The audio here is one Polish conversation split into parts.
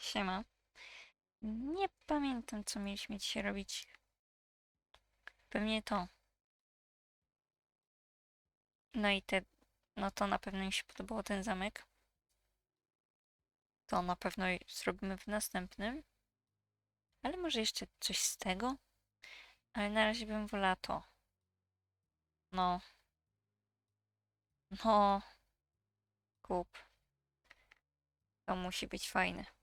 Siema. Nie pamiętam, co mieliśmy dzisiaj robić. Pewnie to. No i te... No to na pewno mi się podobało ten zamek. To na pewno zrobimy w następnym. Ale może jeszcze coś z tego? Ale na razie bym wolała to. No. No. Kup. To musi być fajne.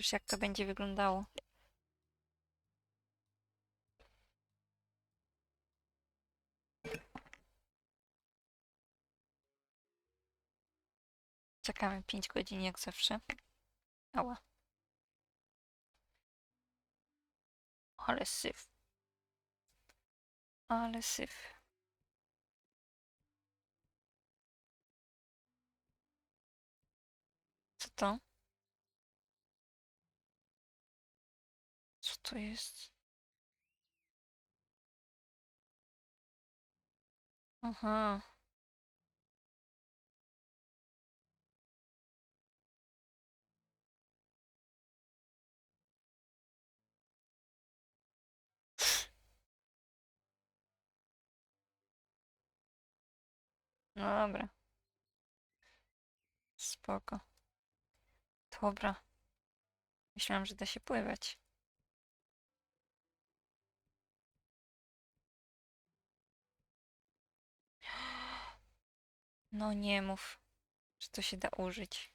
Już jak to będzie wyglądało. Czekamy 5 godzin jak zawsze. Ała. Ale syf. Ale syf. Co to? To jest? Aha. No dobra. Spoko. Dobra. Myślałam, że da się pływać. No nie mów, że to się da użyć.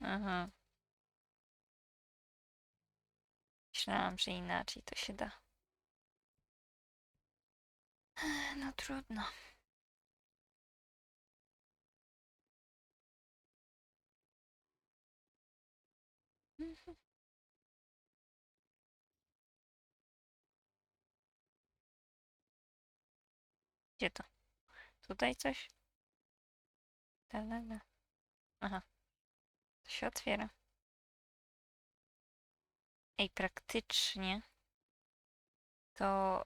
Aha. Myślałam, że inaczej to się da. No trudno. Gdzie to? Tutaj coś? Da, da, da. Aha. To się otwiera. Ej, praktycznie to...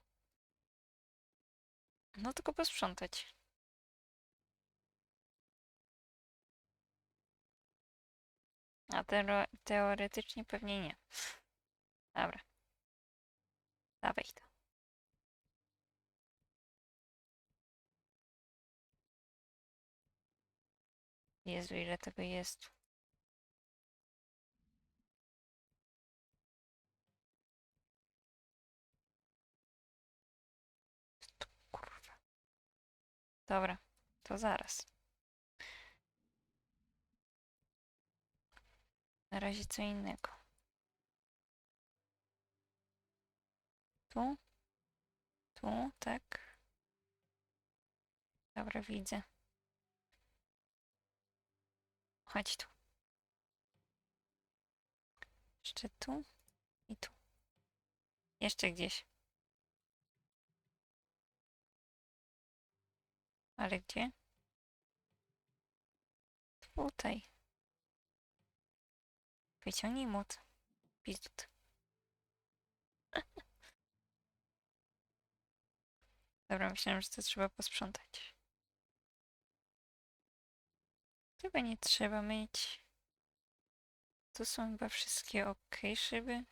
No tylko posprzątać. A teoretycznie pewnie nie. Dobra. Dawaj to. Jezu, ile tego jest. Kurwa. Dobra, to zaraz. Na razie co innego. Tu? Tu, tak. Dobra, widzę. Chodź tu. Jeszcze tu i tu. Jeszcze gdzieś. Ale gdzie? Tutaj. Wyciągnij młot. Pizdut. Dobra, myślałem, że to trzeba posprzątać. Chyba nie trzeba myć. Tu są chyba wszystkie ok szyby.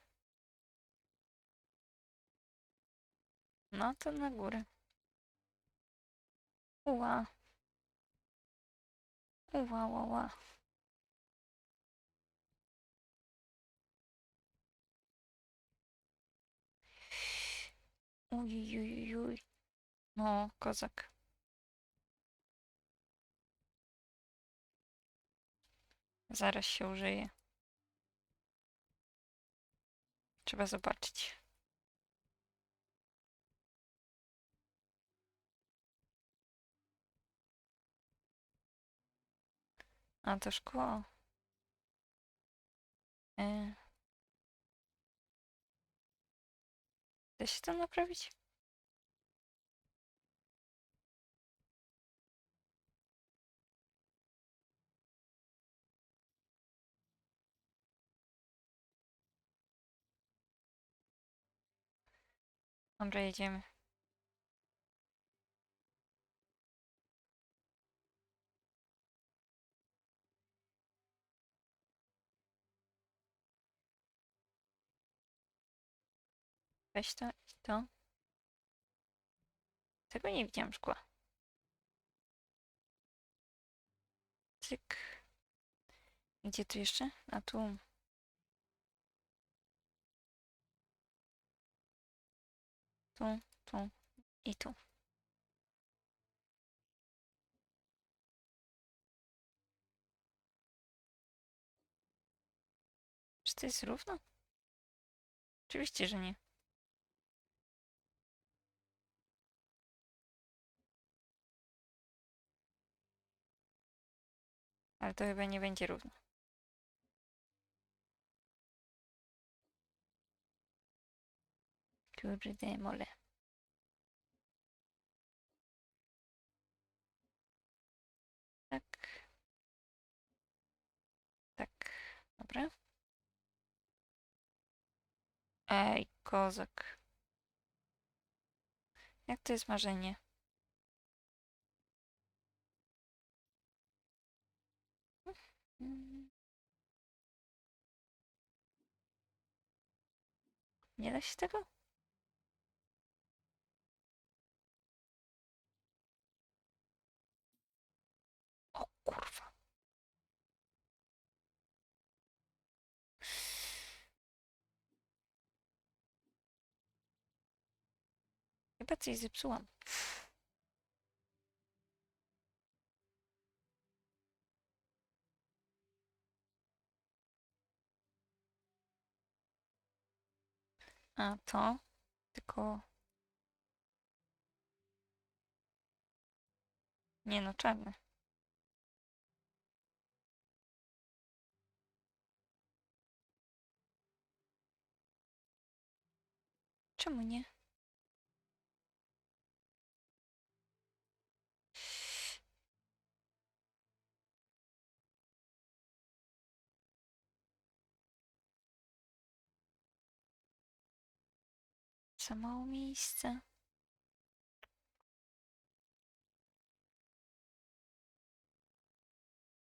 No to na górę. Uła. Uła, ła, ła. Uj, uj, uj. No, kozak. Zaraz się użyje. Trzeba zobaczyć. A to szkło. E. Da się to naprawić? Dobra, jedziemy. Weź to i to. Tego nie widziałam szkła. Cyk. Gdzie tu jeszcze? A tu. Tu, tu i tu. Czy to jest równo? Oczywiście, że nie. Ale to chyba nie będzie równo. Kurde mole. Tak. Tak. Dobra. Ej, kozak. Jak to jest marzenie? Nie da się tego? O kurwa. Chyba coś zepsułam. A to tylko. Nie no, czarne. Czemu nie? Za mało miejsca.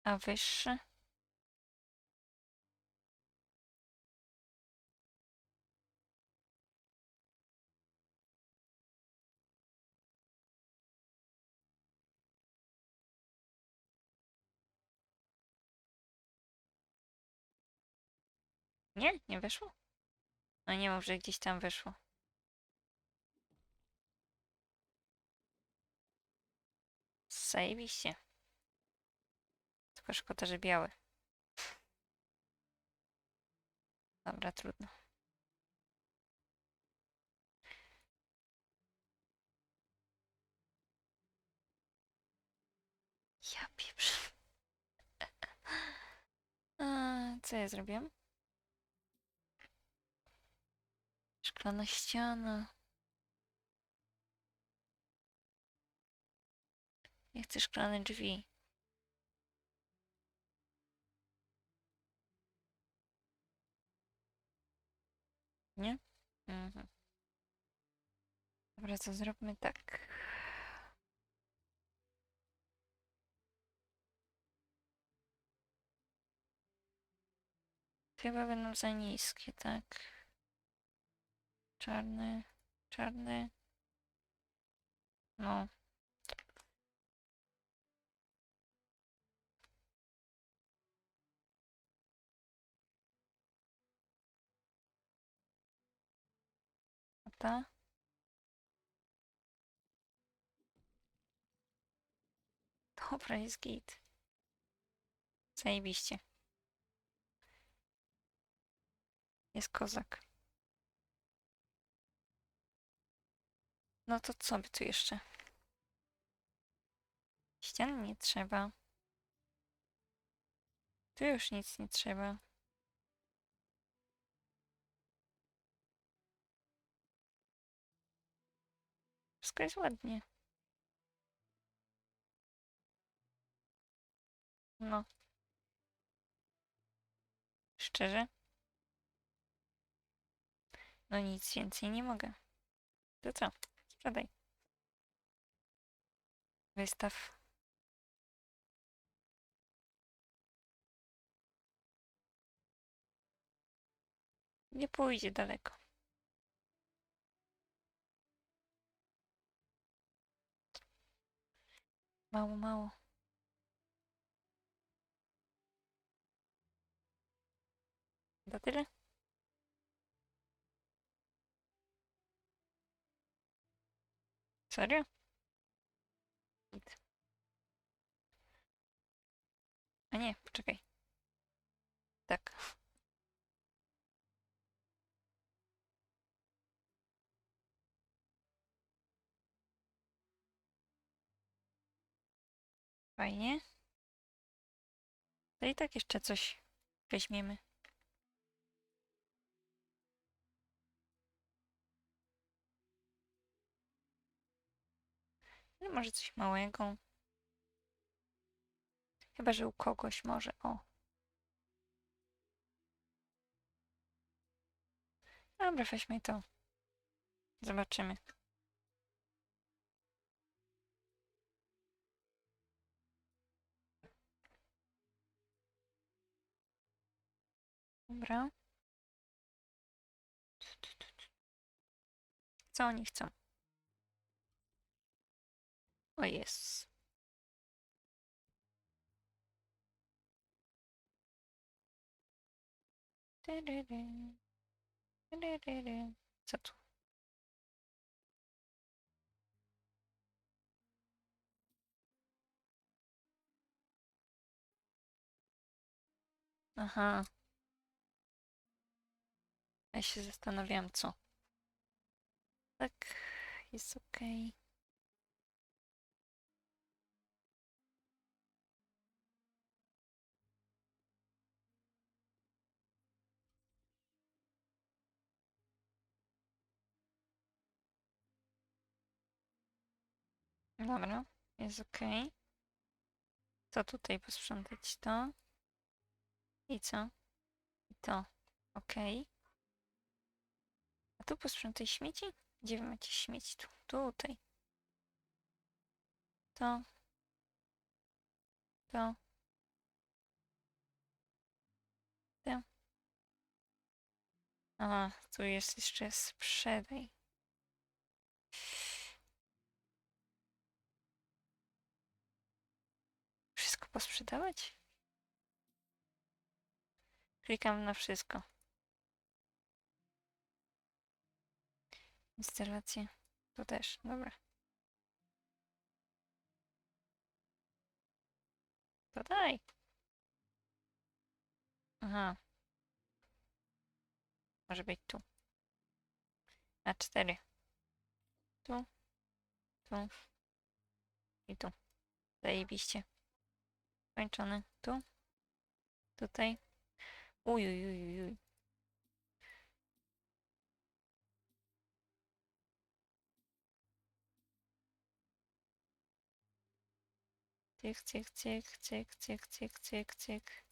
A wyższe? Nie, nie weszło. No nie mów, że gdzieś tam weszło. Zajebiście. Tylko szkoda, że biały. Dobra, trudno. Ja pieprz. Co ja zrobiłam? Szklana ściana. Ja chcę szklane drzwi. Nie? Mhm. Dobra, co zróbmy tak. Chyba będą za niskie, tak? Czarny, czarny. No. A ta? Dobra, jest git. Zajebiście. Jest kozak. No to co by tu jeszcze? Ścian nie trzeba. Tu już nic nie trzeba. Wszystko jest ładnie. No. Szczerze? No nic więcej nie mogę. To co? Sprzedaj. Wystaw. Nie pójdzie daleko. Mało, mało. To tyle? Serio? Nic. A nie, poczekaj. Tak. Fajnie. To i tak jeszcze coś weźmiemy. No może coś małego. Chyba, że u kogoś może. O. Dobra, weźmy to. Zobaczymy. Dobra. Co oni chcą? O jest. Co tu? Aha. Ja się zastanawiam, co. Tak, jest okej. Dobra, jest okej. Co tutaj posprzątać? To. I co? I to. Okej. A tu posprzątaj śmieci? Gdzie wy macie śmieci? Tu, tutaj. To. To. To. A, tu jest jeszcze sprzedaj. Wszystko posprzedawać? Klikam na wszystko. Instalacje. To też, dobra. To daj. Aha. Może być tu. A cztery. Tu. Tu. I tu. Zajebiście. Kończony. Tu. Tutaj. Uj, Cyk, cyk, cyk, cyk, cyk, cyk, cyk, cyk.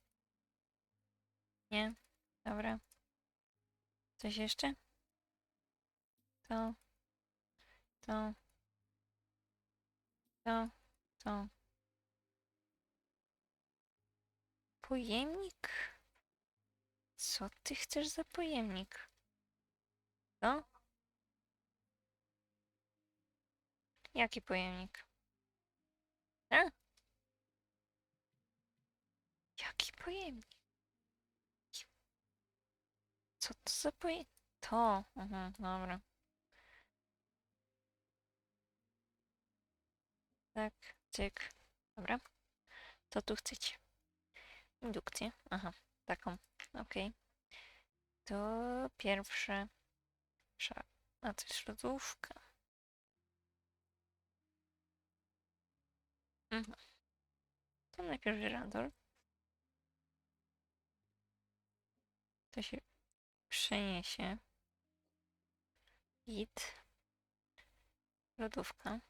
Nie? Dobra. Coś jeszcze? To. To. To. To. Pojemnik? Co ty chcesz za pojemnik? Co? Jaki pojemnik? A? Jaki pojemnik? Co to za pojemnik? To. Mhm, dobra. Tak, cyk. Dobra. To tu chcecie. Indukcję. Aha, taką. Okej. To pierwsze. Sza- A to jest lodówka. Mhm. To najpierw żyrandol. To się przeniesie. Git. Lodówka.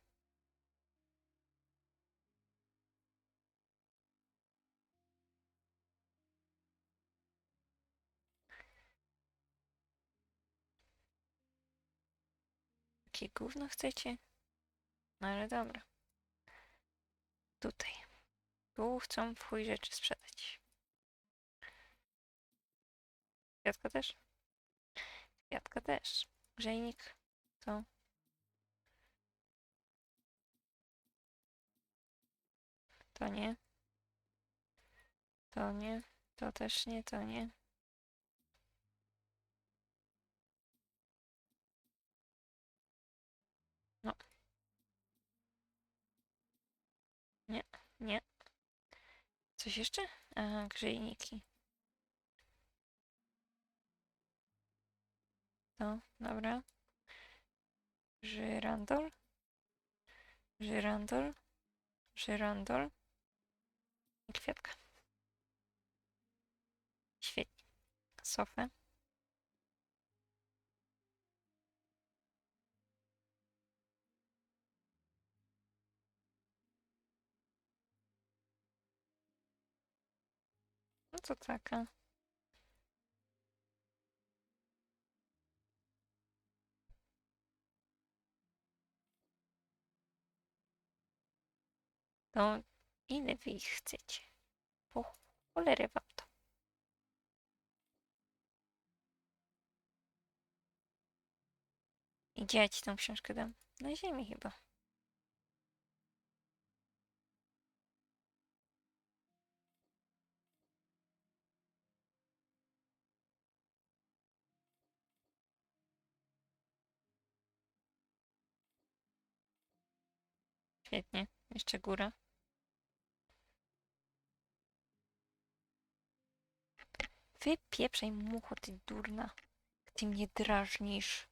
Jakie gówno chcecie? No ale dobra. Tutaj. Tu chcą w chuj rzeczy sprzedać. Kwiatka też? Kwiatka też. Grzejnik. To. To nie. To nie. To też nie, to nie. No. Nie, nie. Coś jeszcze? Aha, grzejniki. To, dobra. Żyrandol. Żyrandol. Żyrandol. I kwiatka. Świetnie. Sofę. No to taka. To ile wy ich chcecie? Po cholerę wam to. I gdzie ja ci tą książkę dam? Na ziemi chyba. Świetnie. Jeszcze góra. Wypieprzaj mucho, ty durna. Ty mnie drażnisz.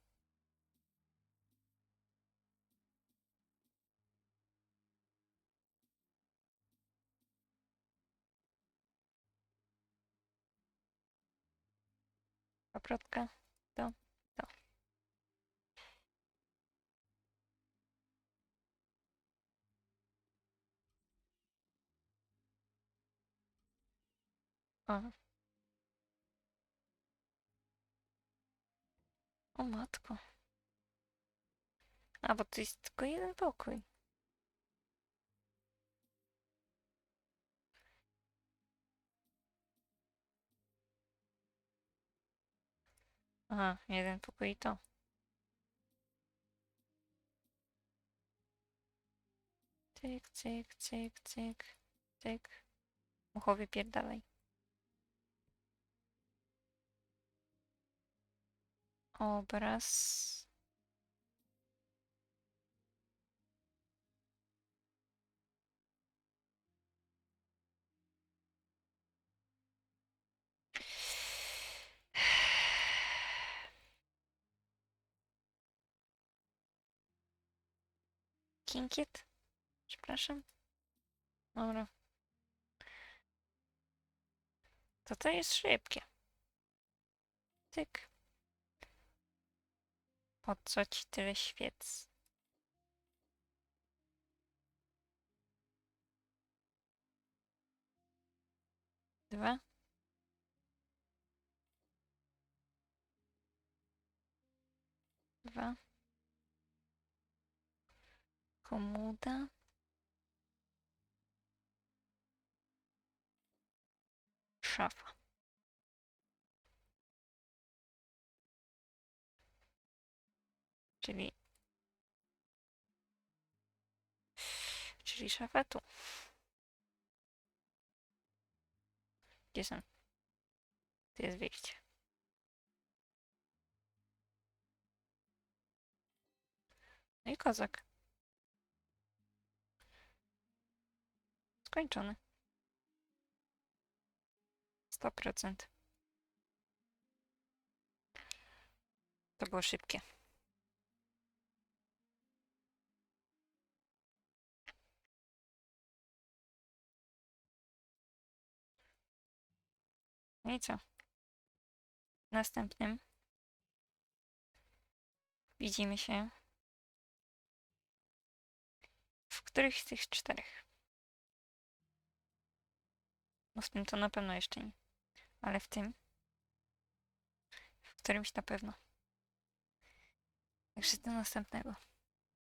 Paprotka. To, to. O. O matko. A, bo jest tylko jeden pokój. Aha, jeden pokój i to. Cyk, cyk, cyk, cyk, cyk. Muchowy pierdalaj. Obraz. Kinkiet? Przepraszam. Dobra. To to jest szybkie. Tyk. Po co ci tyle świec? Dwa. Dwa. Komuda. Szafa. Czyli... Czyli szafa tu. Gdzie są? Tu jest wyjście. No i kozak. Skończony. 100%. To było szybkie. No i co? Następnym widzimy się w których z tych czterech. No w tym to na pewno jeszcze nie. Ale w tym. W którymś na pewno. Także do następnego.